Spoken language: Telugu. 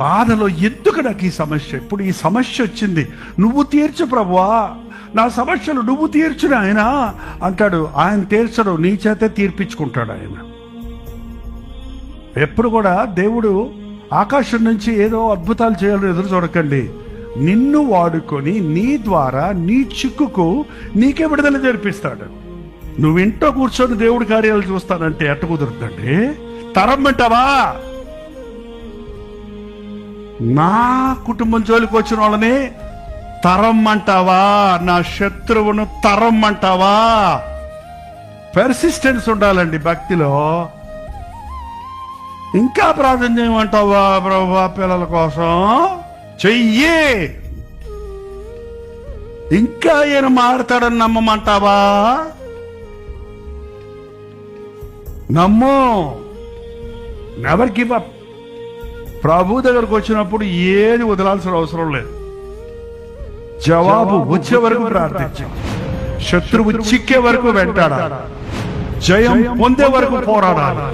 బాధలో ఎందుకు నాకు ఈ సమస్య? ఇప్పుడు ఈ సమస్య వచ్చింది. నువ్వు తీర్చు ప్రభువా. నా సమస్యలు నువ్వు తీర్చుని ఆయన అంటాడు. ఆయన తీర్చడు నీ చేతే తీర్పించుకుంటాడు ఆయన. ఎప్పుడు కూడా దేవుడు ఆకాశం నుంచి ఏదో అద్భుతాలు చేయాలని ఎదురు చూడకండి. నిన్ను వాడుకొని నీ ద్వారా నీ చిక్కుకు నీకే విడుదల జరిపిస్తాడు. నువ్వు ఇంట్లో కూర్చొని దేవుడి కార్యాలు చూస్తానంటే ఎట్ట కుదురుతుందండి? తరం అంటావా నా కుటుంబం జోలికి వచ్చిన వాళ్ళని తరం అంటావా నా శత్రువును తరం అంటావా పెర్సిస్టెన్స్ ఉండాలండి భక్తిలో. ఇంకా ప్రార్థన చేయమంటావా ప్రభా పిల్లల కోసం? చెయ్యి. ఇంకా ఈయన మారుతాడని నమ్మమంటావా? నమ్ము. నెవర్ గివ్ అప్ ప్రభు దగ్గరకు వచ్చినప్పుడు ఏది వదలాల్సిన అవసరం లేదు. జవాబు వచ్చే వరకు ప్రార్థించు. శత్రువు చిక్కే వరకు వెంటాడాలి. జయం పొందే వరకు పోరాడాలి.